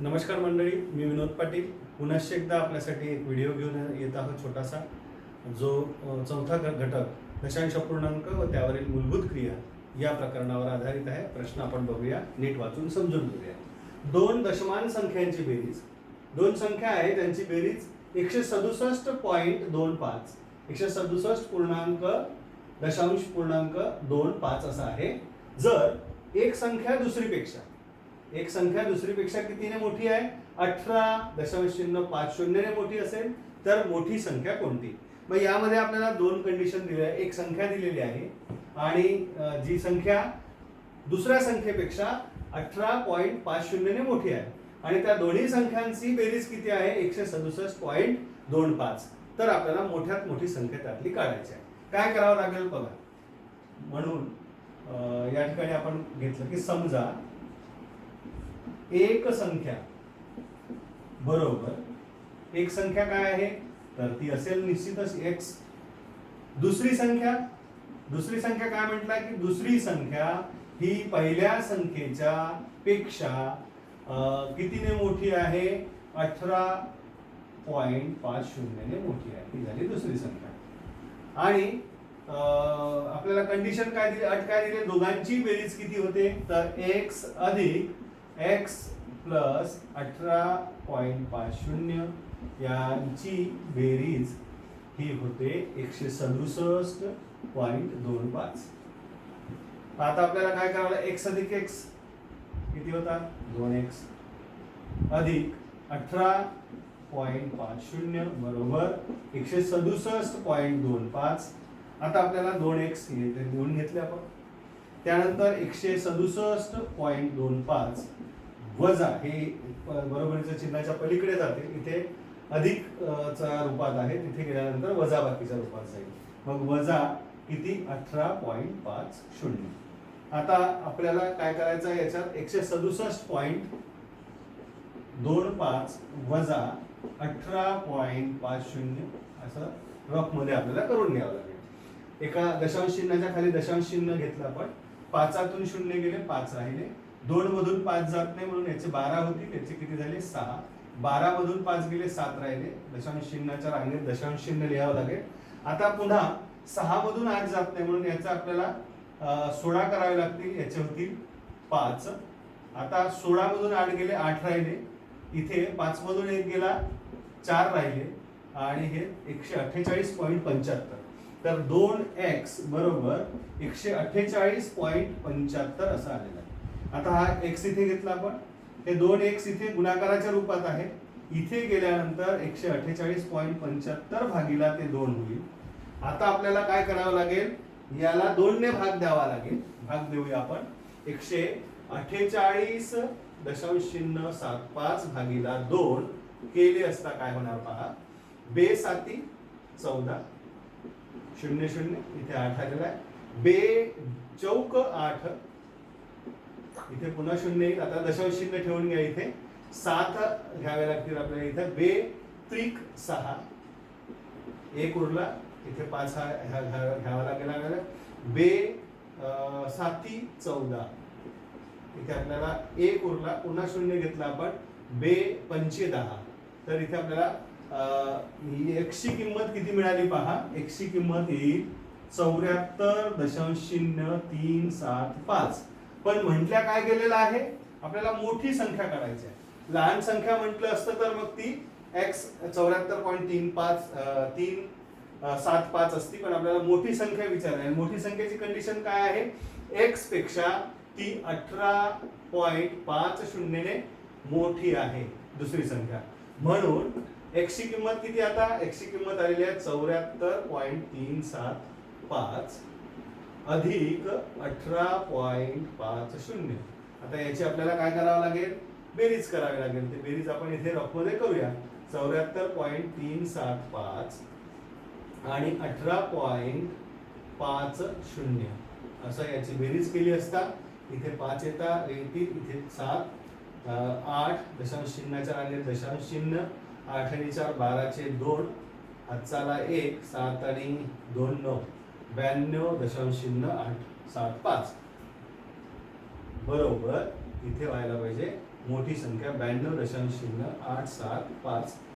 नमस्कार मंडळी मी विनोद पाटील. पुनश्च एकदा आपल्यासाठी एक व्हिडिओ घेऊन येत आहोत छोटासा जो चौथा घटक दशांश पूर्णांक व त्यावरील मूलभूत क्रिया या प्रकरणावर आधारित आहे. प्रश्न आपण बघूया नीट वाचून समजून घेऊया. दोन दशमान संख्यांची बेरीज. दोन संख्या आहे त्यांची बेरीज एकशे सदुसष्ट पॉईंट दोन पाच. एकशे सदुसष्ट पूर्णांक दशांश पूर्णांक दोन पाच असा आहे. जर एक संख्या दुसरीपेक्षा एक संख्या दुसरीपेक्षा कितीने मोठी आहे? अठरा दशांश चिन्ह पाच शून्यने मोठी असेल तर मोठी संख्या कोणती? मग यामध्ये आपल्याला दोन कंडिशन दिल्या आहे. एक संख्या दिलेली आहे आणि जी संख्या दुसऱ्या संख्येपेक्षा अठरा पॉईंट पाच शून्यने मोठी आहे. आणि त्या दोन्ही संख्यांची बेरीज किती आहे? एकशे सदुसष्ट पॉईंट दोन पाच. तर आपल्याला मोठ्यात मोठी संख्या त्यातली काढायची आहे. काय करावं लागेल बघा. म्हणून या ठिकाणी आपण घेतलं की समजा एक संख्या. बरोबर. एक संख्या काय आहे? तर ती असेल निश्चितच एक्स दुसरी संख्या? दुसरी संख्या काय म्हटलंय की दुसरी संख्या ही पहिल्या संख्येच्या पेक्षा कितीने मोठी आहे? अठरा पॉइंट पाच शून्यने मोठी आहे. ही झाली दुसरी संख्या. आणि आपल्याला कंडिशन काय दिली? अट काय दिली? दोघांची बेरीज किती होते? तर एक्स अधिक एक्स प्लस अठरा पॉईंट पाच शून्य यांची बेरीज ही होते एकशे सदुसष्ट पॉईंट दोन पाच. आता आपल्याला काय करावं एक्स अधिक एक्स किती होता? दोन एक्स अधिक अठरा पॉईंट पाच शून्य बरोबर एकशे सदुसष्ट पॉईंट दोन पाच. आता आपल्याला दोन एक्स लिहून घेतले आपण. त्यानंतर एकशे सदुसष्ट पॉईंट दोन पाच. वजा हे बरोबरीच्या चिन्हाच्या पलीकडे जाते. इथे अधिक चा रूपात आहे तिथे गेल्यानंतर वजा बाकीच्या रूपात जाईल. मग वजा किती? अठरा पॉईंट पाच शून्य. आता आपल्याला काय करायचं आहे याच्यात? एकशे सदुसष्ट पॉईंट दोन पाच वजा अठरा पॉईंट पाच शून्य असं रफमध्ये आपल्याला करून घ्यावं लागेल. एका दशांश चिन्हाच्या खाली दशांश चिन्ह घेतलं आपण. पाचातून शून्य गेले पाच राहिले. दोन मधून पाच जात नाही म्हणून याचे बारा होतील याचे किती झाले? सहा. बारा मधून पाच गेले सात राहिले. दशांश चिन्हाच्या रांगेत दशांश चिन्ह लिहावं लागेल. आता पुन्हा सहा मधून आठ जात नाही म्हणून याचा आपल्याला सोळा करावे लागतील याचे होतील पाच. आता सोळा मधून आठ गेले आठ राहिले. इथे पाच मधून एक गेला चार राहिले. आणि हे एकशे अठ्ठेचाळीस पॉईंट पंच्याहत्तर. तर दोन एक्स बरोबर एकशे अठ्ठेचाळीस पॉईंट पंच्याहत्तर असं आलेलं आहे. आता हा एक्स इथे घेतला आपण. हे दोन एक्स इथे गुणाकाराच्या रूपात आहे. इथे गेल्यानंतर एकशे अठ्ठेचाळीस पॉईंट पंच्याहत्तर भागीला ते दोन होईल. आता आपल्याला काय करावं लागेल? याला दोनने भाग द्यावा लागेल. भाग देऊया आपण. एकशे अठ्ठेचाळीस दशांश चिन्ह सात पाच भागीला दोन केले असता काय होणार पहा? बे साती चौदा. शून्य शून्य. इथे आठ आलेला आहे. बे चौक आठ. इथे पुन्हा शून्य येईल. आता दशांश चिन्ह ठेवून घ्या इथे. सात घ्यावे लागतील आपल्याला इथे. बे त्रिक सहा. एक उरला. इथे पाच हा घ्यावा लागेल आपल्याला. बे साती चौदा. इथे आपल्याला एक उरला. पुन्हा शून्य घेतला आपण. बे पंचे दहा. तर इथे आपल्याला एकशी किंमत किती मिळाली पहा. एकशी किंमत येईल चौऱ्याहत्तर दशांश शून्य तीन सात पाच. पण म्हटल्या काय गेलेलं आहे? आपल्याला मोठी संख्या काढायची आहे. लहान संख्या म्हटलं असतं तर मग ती एक्स चौऱ्याहत्तर पॉईंट तीन पाच तीन सात पाच असती पण आपल्याला मोठी संख्या विचारायला आहे. मोठी संख्येची कंडिशन काय आहे? एक्सपेक्षा ती अठरा पॉईंट पाच शून्यने मोठी आहे दुसरी संख्या. म्हणून एक्सची किंमत किती आता? एक्सची किंमत आलेली आहे चौऱ्याहत्तर पॉईंट तीन सात पाच. अधिक अठरा पॉईंट पाच शून्य. आता याची आपल्याला काय करावं लागेल? बेरीज करावी लागेल. ते बेरीज आपण इथे रफमध्ये करूया. चौऱ्याहत्तर पॉईंट तीन सात पाच आणि अठरा पॉईंट पाच शून्य. असं याची बेरीज केली असता इथे पाच येता येतील इथे सात आठ दशांश चिन्हाच्या रांगेत दशांश चिन्ह आठ आणि चार बाराचे दोन हातचाला एक सात आणि दोन नऊ. ब्याण्णव दशांश आठ सात पाच. बरोबर इथे व्हायला पाहिजे मोठी संख्या ब्याण्णव दशांश शून्य आठ सात पाच.